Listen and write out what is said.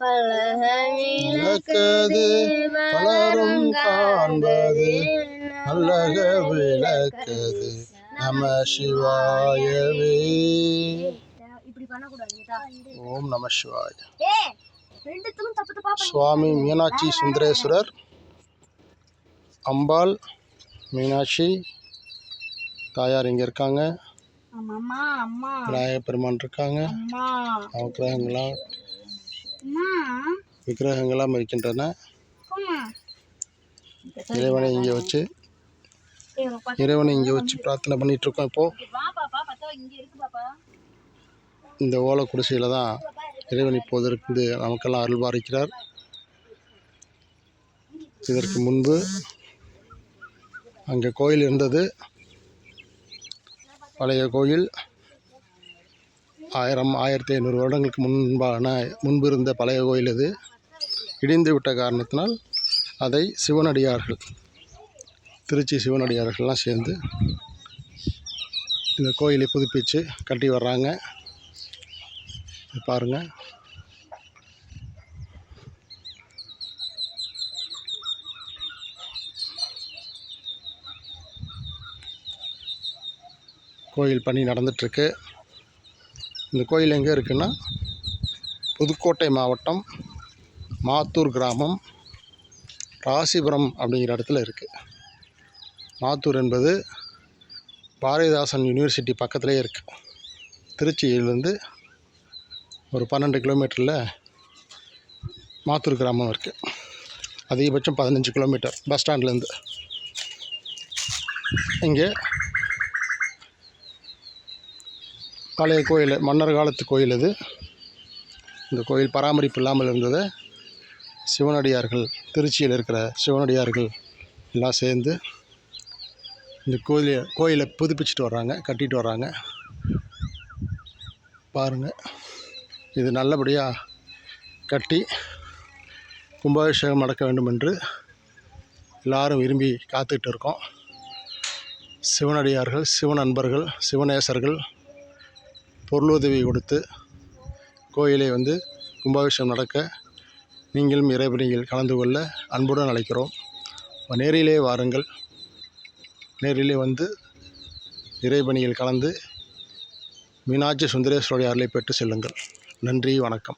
பலக விளக்கது பலரும் காண்பது நல்லக விளக்கது நம சிவாயவே. ஓம் நம சிவாய. சுவாமி மீனாட்சி சுந்தரேஸ்வரர் அம்பாள் மீனாட்சி தாயார் இங்கே இருக்காங்க. விநாயகர் பெருமான் இருக்காங்க. அம்மா. விக்கிரகங்களாம் இருக்கின்றன இறைவனை இங்கே வச்சு இறைவனை இங்கே வச்சு பிரார்த்தனை பண்ணிட்டு இருக்கோம் இப்போ வா பாப்பா பத்தா இங்க இருக்கு பாப்பா. இந்த ஓலை குடிசையில் தான் இறைவன் இப்போது இருந்து நமக்கெல்லாம் அருள் பாலிக்கிறார் இதற்கு முன்பு அங்கே கோயில் இருந்தது. பழைய கோயில். ஆயிரம் ஆயிரத்தி ஐநூறு வருடங்களுக்கு முன்பான முன்பு இருந்த பழைய கோயில் இது. இடிந்து விட்ட காரணத்தினால் அதை சிவனடியார்கள் திருச்சி சிவனடியார்கள்லாம் சேர்ந்து இந்த கோயிலை புதுப்பித்து கட்டி வர்றாங்க. பாருங்கள் கோயில் பணி நடந்துட்டுருக்கு. இந்த கோயில் எங்கே இருக்குன்னா புதுக்கோட்டை மாவட்டம் மாத்தூர் கிராமம் ராசிபுரம் அப்படிங்கிற இடத்துல இருக்குது மாத்தூர் என்பது பாரதிதாசன் யூனிவர்சிட்டி பக்கத்துலேயே இருக்குது திருச்சியிலேருந்து ஒரு பன்னெண்டு கிலோமீட்டரில் மாத்தூர் கிராமம் இருக்குது அதிகபட்சம் பதினஞ்சு கிலோமீட்டர் பஸ் ஸ்டாண்ட்லேருந்து இங்கே பழைய கோயில் மன்னர் காலத்து கோயில் இது இந்த கோயில் பராமரிப்பு இல்லாமல் இருந்ததை. சிவனடியார்கள் திருச்சியில் இருக்கிற சிவனடியார்கள் எல்லாம் சேர்ந்து இந்த கோயிலை கோயிலை புதுப்பிச்சுட்டு வர்றாங்க கட்டிட்டு வர்றாங்க. பாருங்கள் இது நல்லபடியாக கட்டி கும்பாபிஷேகம் நடக்க வேண்டும் என்று எல்லாரும் விரும்பி காத்துக்கிட்டு இருக்கோம். சிவனடியார்கள் சிவ நண்பர்கள் சிவநேசர்கள் பொருளுதவி கொடுத்து கோயிலை வந்து கும்பாபிஷேகம் நடக்க நீங்களும் இறைவனியில் கலந்து கொள்ள அன்புடன் அழைக்கிறோம். நேரிலே வாருங்கள். நேரிலே வந்து இறைபணியில் கலந்து மீனாட்சி சுந்தரேஸ்வரி அருளை பெற்று செல்லுங்கள். நன்றி வணக்கம்.